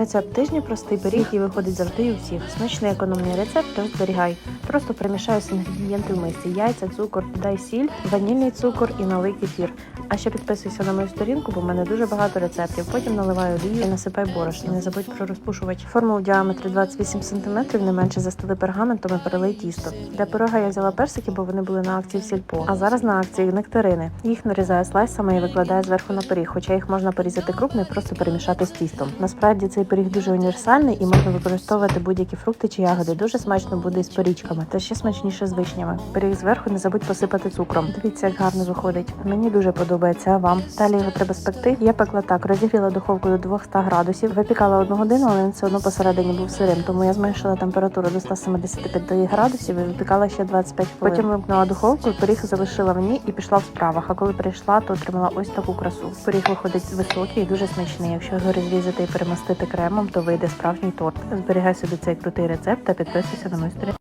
Рецепт тижня простий пиріг, який виходить завжди і у всіх. Смачний економний рецепт, тож зберігай. Просто перемішаю всі інгредієнти в мисці: яйця, цукор, додай сіль, ванільний цукор і новий кефір. А ще підписуйся на мою сторінку, бо в мене дуже багато рецептів. Потім наливаю олію і насипай борошно. Не забудь про розпушувач. Форму в діаметрі 28 см, не менше застели пергаментом і перелий тісто. Для пирога я взяла персики, бо вони були на акції в сільпо. А зараз на акції нектарини. Їх нарізаю слайсами і викладаю зверху на пиріг, хоча їх можна порізати крупно і просто перемішати з тістом. Насправді цей пиріг дуже універсальний і можна використовувати будь-які фрукти чи ягоди. Дуже смачно буде із порічками, та ще смачніше з вишнями. Пиріг зверху не забудь посипати цукром. Дивіться, як гарно виходить. Мені дуже подобається. А вам далі його треба спекти. Я пекла так, розігріла духовку до 200 градусів, випікала одну годину, але він все одно посередині був сирим, тому я зменшила температуру до 175 градусів і випікала ще 25 хвилин. Потім вимкнула духовку, пиріг залишила мені і пішла в справах. А коли прийшла, то отримала ось таку красу. Пиріг виходить високий і дуже смачний. Якщо його розрізати і перемастити кремом, то вийде справжній торт. Зберігай собі цей крутий рецепт та підписуйся на мою сторінку.